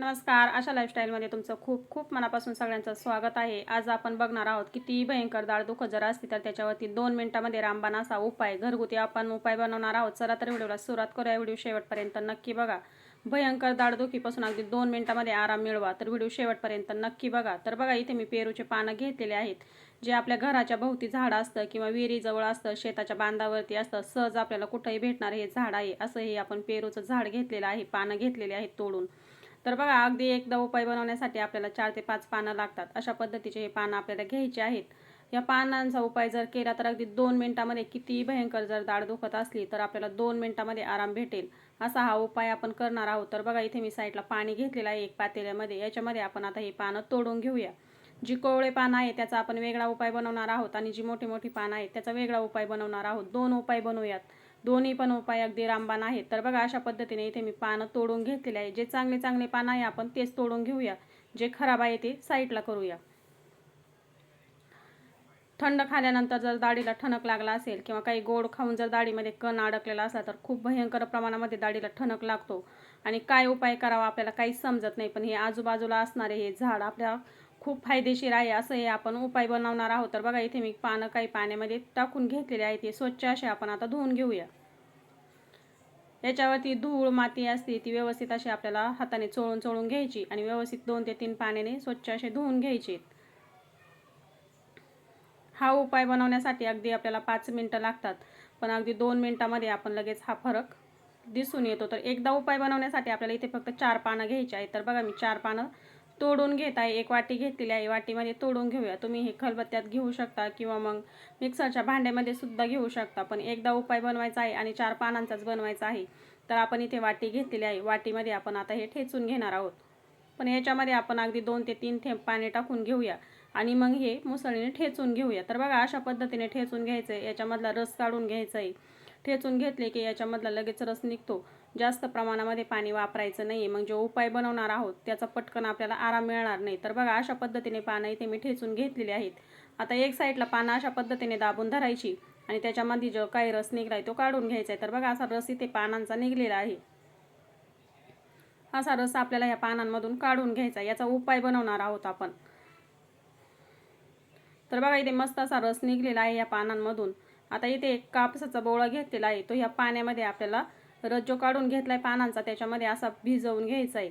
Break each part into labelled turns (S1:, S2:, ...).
S1: नमस्कार. अशा लाईफस्टाईलमध्ये तुमचं खूप खूप मनापासून सगळ्यांचं स्वागत आहे. आज आपण बघणार आहोत किती भयंकर दाळ जर असती तर त्याच्यावरती दोन मिनिटामध्ये रामबाण असा उपाय घरगुती आपण उपाय बनवणार आहोत. चला तर व्हिडिओला सुरुवात करूया. व्हिडिओ शेवटपर्यंत नक्की बघा. भयंकर दाढदुखीपासून अगदी दोन मिनिटामध्ये आराम मिळवा. तर व्हिडिओ शेवटपर्यंत नक्की बघा. तर बघा इथे मी पेरूचे पानं घेतलेले आहेत. जे आपल्या घराच्या भोवती झाड असतं किंवा विहिरीजवळ असतं शेताच्या बांधावरती असतं सहज आपल्याला कुठंही भेटणार हे झाड आहे. असं हे आपण पेरूचं झाड घेतलेलं आहे. पानं घेतलेले आहेत तोडून. तर बघा अगदी एकदा उपाय बनवण्यासाठी आपल्याला चार ते पाच पानं लागतात. अशा पद्धतीचे हे पानं आपल्याला घ्यायचे आहेत. या पानांचा उपाय जर केला तर अगदी दोन मिनिटामध्ये कितीही भयंकर जर दाढ दुखत असली तर आपल्याला दोन मिनिटामध्ये आराम भेटेल. असा हा उपाय आपण करणार आहोत. तर बघा इथे मी साईडला पाणी घेतलेलं आहे एक पातेल्यामध्ये. याच्यामध्ये आपण आता हे पानं तोडून घेऊया. जी कोवळे पानं आहे त्याचा आपण वेगळा उपाय बनवणार आहोत. आणि जी मोठी मोठी पानं आहेत त्याचा वेगळा उपाय बनवणार आहोत. दोन उपाय बनवूयात. दोन्ही पण उपाय अगदी रामबाण आहेत. तर बघा अशा पद्धतीने इथे मी पानं तोडून घेतलेले आहे. जे चांगले चांगले पानं आहे आपण तेच तोडून घेऊया. जे खराब आहे ते साईडला करूया. थंड खाल्यानंतर जर दाढीला ठणक लागला असेल किंवा काही गोड खाऊन जर दाढीमध्ये कण अडकलेला असला तर खूप भयंकर प्रमाणामध्ये दाढीला ठणक लागतो. आणि काय उपाय करावा आपल्याला काही समजत नाही पण हे आजूबाजूला असणारे हे झाड आपल्या खूप फायदेशीर आहे असं हे आपण उपाय बनवणार आहोत. तर बघा इथे मी पानं काही पाण्यामध्ये टाकून घेतलेले आहेत. ते स्वच्छ असे आपण आता धुवून घेऊया. याच्यावरती धूळ माती असते ती व्यवस्थित अशी आपल्याला हाताने चोळून चोळून घ्यायची आणि व्यवस्थित दोन ते तीन पाण्याने स्वच्छ असे धुवून घ्यायचे. हा उपाय बनवण्यासाठी अगदी आपल्याला पाच मिनटं लागतात पण अगदी दोन मिनटामध्ये आपण लगेच हा फरक दिसून येतो. तर एकदा उपाय बनवण्यासाठी आपल्याला इथे फक्त चार पानं घ्यायची आहेत. तर बघा मी चार पानं तोडून घेत आहे. एक वाटी घेतलेली आहे. वाटीमध्ये तोडून घेऊया. तुम्ही हे खलबत्त्यात घेऊ शकता किंवा मग मिक्सरच्या भांड्यामध्ये सुद्धा घेऊ शकता. पण एकदा उपाय बनवायचा आहे आणि चार पानांचाच बनवायचा आहे तर आपण इथे वाटी घेतलेली आहे. वाटीमध्ये आपण आता हे ठेचून घेणार आहोत. पण याच्यामध्ये आपण अगदी दोन ते तीन थेंब पाणी टाकून घेऊया आणि मग हे मुसळीने ठेचून घेऊया. तर बघा अशा पद्धतीने ठेचून घ्यायचं आहे याच्यामधला रस काढून घ्यायचा आहे ठेचून घेतले की याच्यामधला लगेच रस निघतो. जास्त प्रमाणामध्ये पाणी वापरायचं नाही मग जो उपाय बनवणार आहोत त्याचा पटकन आपल्याला आराम मिळणार नाही. तर बघा अशा पद्धतीने पानं इथे मी ठेचून घेतलेली आहेत. आता एक साईडला पानं अशा पद्धतीने दाबून धरायची आणि त्याच्यामध्ये जो काही रस निघलाय तो काढून घ्यायचा आहे तर बघा असा रस इथे पानांचा निघलेला आहे. असा रस आपल्याला या पानांमधून काढून घ्यायचा याचा उपाय बनवणार आहोत आपण. तर बघा इथे मस्त असा रस निघलेला आहे या पानांमधून. आता इथे एक कापसाचा बोळा घेतलेला आहे. तो ह्या पाण्यामध्ये आपल्याला रस जो काढून घेतलाय पानांचा त्याच्यामध्ये असा भिजवून घ्यायचा आहे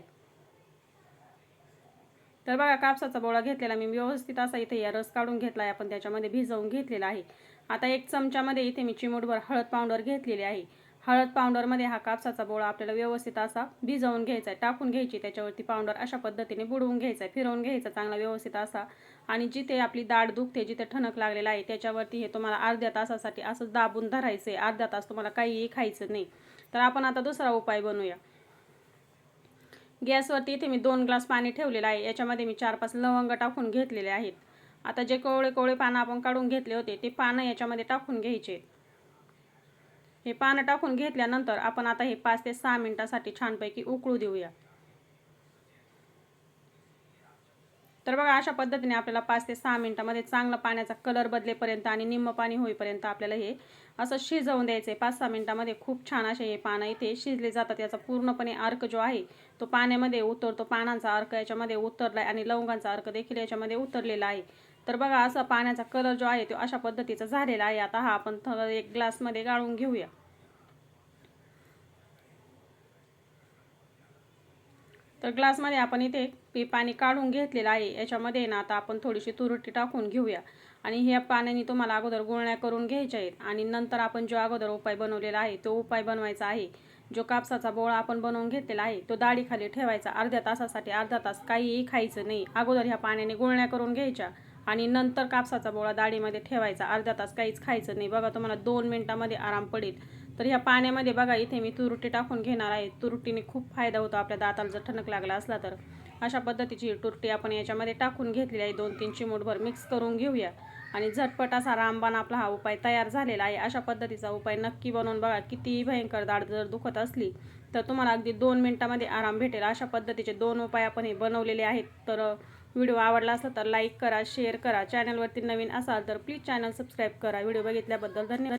S1: तर बघा कापसाचा बोळा घेतलेला मी. व्यवस्थित असा इथे या रस काढून घेतला आहे आपण त्याच्यामध्ये भिजवून घेतलेला आहे. आता एक चमच्यामध्ये इथे मी चिमूटभर हळद पावडर घेतलेली आहे. हळद पावडरमध्ये हा कापसाचा बोळा आपल्याला व्यवस्थित असा भिजवून घ्यायचा आहे टाकून घ्यायची त्याच्यावरती पावडर अशा पद्धतीने बुडवून घ्यायचा आहे फिरवून घ्यायचा चांगला व्यवस्थित असा. आणि जिथे आपली दाढ दुखते जिथे ठणक लागलेला आहे त्याच्यावरती हे तुम्हाला अर्ध्या तासासाठी असं दाबून धरायचं आहे अर्ध्या तास तुम्हाला काहीही खायचं नाही. तर आपण आता दुसरा उपाय बनवूया. गॅसवरती इथे मी दोन ग्लास पाणी ठेवलेलं आहे. याच्यामध्ये मी चार पाच लवंग टाकून घेतलेले आहेत. आता जे कोवळे कोवळे पानं आपण काढून घेतले होते ते पानं याच्यामध्ये टाकून घ्यायचे. हे पानं टाकून घेतल्यानंतर आपण आता हे पाच ते सहा मिनिटासाठी छानपैकी उकळू देऊया. तर बघा अशा पद्धतीने आपल्याला पाच ते सहा मिनटामध्ये चांगला पाण्याचा कलर बदलेपर्यंत आणि निम्म पाणी होईपर्यंत आपल्याला हे असं शिजवून द्यायचं आहे पाच सहा मिनटामध्ये खूप छान असे हे पानं इथे शिजले जातात. याचा पूर्णपणे अर्क जो आहे तो पाण्यामध्ये उतरतो. पानांचा अर्क याच्यामध्ये उतरला आहे आणि लवंगांचा अर्क देखील याच्यामध्ये उतरलेला आहे. तर बघा असा पाण्याचा कलर जो आहे तो अशा पद्धतीचा झालेला आहे. आता हा आपण एक ग्लासमध्ये गाळून घेऊया. तर ग्लासमध्ये आपण इथे पी पाणी काढून घेतलेलं आहे. याच्यामध्ये ना आता आपण थोडीशी तुरटी टाकून घेऊया. आणि ह्या पाण्याने तुम्हाला अगोदर गुळण्या करून घ्यायच्या आहेत. आणि नंतर आपण जो अगोदर उपाय बनवलेला आहे तो उपाय बनवायचा आहे. जो कापसाचा बोळा आपण बनवून घेतलेला आहे तो दाढीखाली ठेवायचा. अर्ध्या तासासाठी अर्धा तास काहीही खायचं नाही. अगोदर ह्या पाण्याने गुळण्या करून घ्यायच्या. आणि नंतर कापसाचा बोळा दाढीमध्ये ठेवायचा. अर्धा तास काहीच खायचं नाही. बघा तुम्हाला दोन मिनटामध्ये आराम पडेल. तर ह्या पाण्यामध्ये बघा इथे मी तुरटी टाकून घेणार आहे. तुरटीने खूप फायदा होतो आपल्या दाताला जर ठणक लागला असला तर. अशा पद्धतीची तुरटी आपण याच्यामध्ये टाकून घेतलेली आहे. दोन तीन चिमूटभर मिक्स करून घेऊया. आणि झटपट असा रामबाण आपला हा उपाय तयार झालेला आहे. अशा पद्धतीचा उपाय नक्की बनवून बघा. कितीही भयंकर दाढ जर दुखत असली तर तुम्हाला अगदी दोन मिनटामध्ये आराम भेटेल. अशा पद्धतीचे दोन उपाय आपण हे बनवलेले आहेत. तर व्हिडिओ आवडला असला तर लाईक करा शेअर करा. चॅनलवरती नवीन असाल तर प्लीज चॅनल सबस्क्राईब करा. व्हिडिओ बघितल्याबद्दल धन्यवाद.